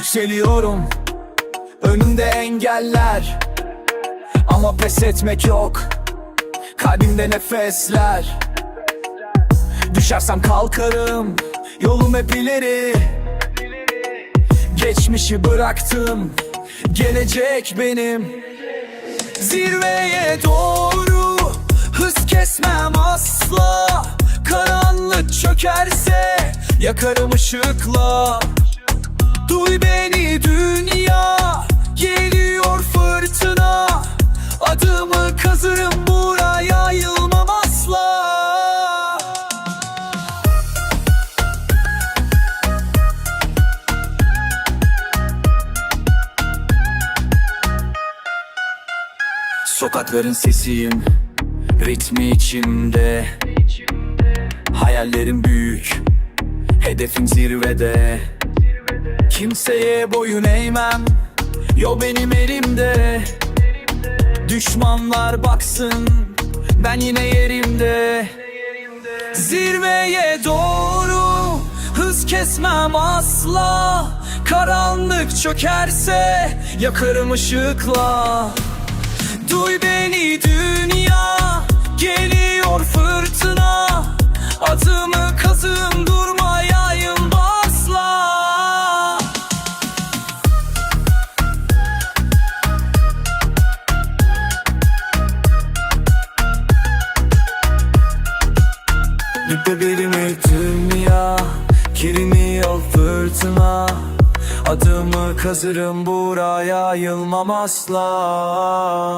Yükseliyorum. Önümde engeller. Ama pes etmek yok. Kalbimde nefesler. Düşersem kalkarım. Yolum hep ileri. Geçmişi bıraktım. Gelecek benim. Zirveye doğru Hız kesmem asla. Karanlık çökerse Yakarım ışıkla Duy beni dünya Geliyor fırtına. Adımı kazırım buraya Yılmam asla. Sokakların sesiyim Ritmi içimde. Hayallerim büyük Hedefim zirvede Kimseye boyun eğmem. Yo benim elimde. Düşmanlar baksın. Ben yine yerimde. Zirveye doğru Hız kesmem asla. Karanlık çökerse Yakarım ışıkla. Duy beni dünya Dipte birimi dünya Girmiyor fırtına. Adımı kazırım buraya Yılmam asla